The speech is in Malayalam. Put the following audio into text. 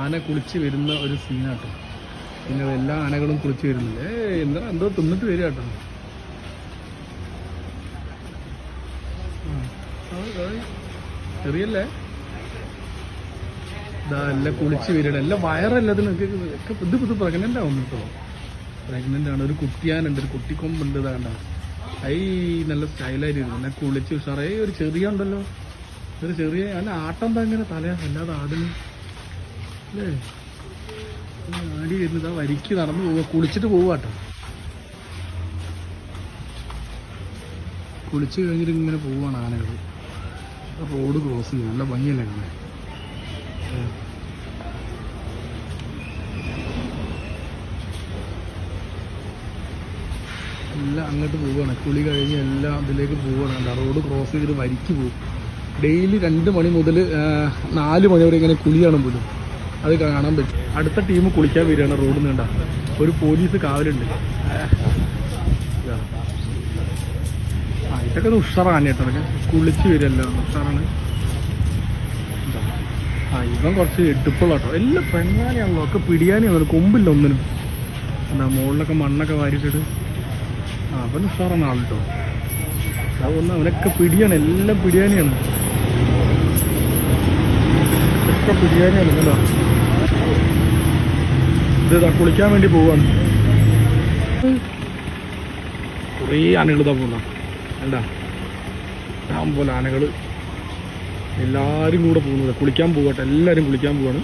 ആന കുളിച്ച് വരുന്ന ഒരു സീനാട്ടോ. പിന്നെ എല്ലാ ആനകളും കുളിച്ച് വരുന്നില്ല എന്താ എന്തോ തിന്നിട്ട് വരിക കേട്ടോ. ചെറിയല്ലേ? അല്ല കുളിച്ച് വരികയാണ്. എല്ലാം വയറല്ലതിനൊക്കെ ഒക്കെ ഇത് ഇത് പ്രഗ്നന്റ് ആവും കേട്ടോ ആണ്. ഒരു കുട്ടിയാനുണ്ട് ഒരു കുട്ടിക്കൊമ്പുണ്ട് ഇതാണ്ട ഐ നല്ല സ്റ്റൈലായിരുന്നു എന്നെ കുളിച്ച് ഉഷാറേ ഒരു ചെറിയ ഉണ്ടല്ലോ. ഒരു ചെറിയ അല്ല ആട്ടം എന്താ ഇങ്ങനെ തലയാ അല്ലാതെ ആടുന്നു. അല്ലേ? ആടി വരുന്നത്. ആ വരിക്ക് നടന്നു പോവുക. കുളിച്ചിട്ട് പോവാട്ടോ കുളിച്ച് കഴിഞ്ഞിട്ട് ഇങ്ങനെ പോവാണ് ആനകൾ റോഡ് ക്രോസ് ചെയ്യും. നല്ല ഭംഗിയല്ലേ കാണാൻ? എല്ലാം അങ്ങോട്ട് പോവുകയാണ്. കുളി കഴിഞ്ഞ് എല്ലാം അതിലേക്ക് പോവുകയാണ്? റോഡ് ക്രോസ് ചെയ്തിട്ട് വരിക്ക് പോകും ഡെയിലി രണ്ട് മണി മുതൽ നാല് മണി വരെ ഇങ്ങനെ കുളിയാണ് പോലും. അത് കാണാൻ പറ്റും. അടുത്ത ടീം കുളിക്കാൻ വരികയാണ് റോഡിൽ നീണ്ട. ഒരു പോലീസ് കാവലുണ്ട്. ആ ഇതൊക്കെ ഉഷാറാണ് കേട്ടോ. ഇതൊക്കെ കുളിച്ച് വരികയല്ലോ ഉഷാറാണ്. ആ ഇവൻ കുറച്ച് എടുപ്പുള്ള കേട്ടോ. എല്ലാം പെങ്ങാനെയാണല്ലോ ഒക്കെ പിടിയാനെയാണ് കൊമ്പില്ല ഒന്നിനും. എന്താ മുകളിലൊക്കെ മണ്ണൊക്കെ വാരിച്ചിട്ട് ആ അവൻ ഉഷാറാണ് ആൾ കേട്ടോ. അവനൊക്കെ പിടിയാണ് എല്ലാം പിടിയാനെയാണ് ഒക്കെ പിടിയാനെയാണ് കേട്ടോ ഇത് കുളിക്കാൻ വേണ്ടി പോവാണ്. കുറേ ആനകൾ ഇതാ പോകുന്ന അല്ല ഇഷ്ടം പോലെ ആനകൾ എല്ലാവരും കൂടെ പോകുന്നത് കുളിക്കാൻ പോകട്ടെ എല്ലാവരും കുളിക്കാൻ പോവാണ്.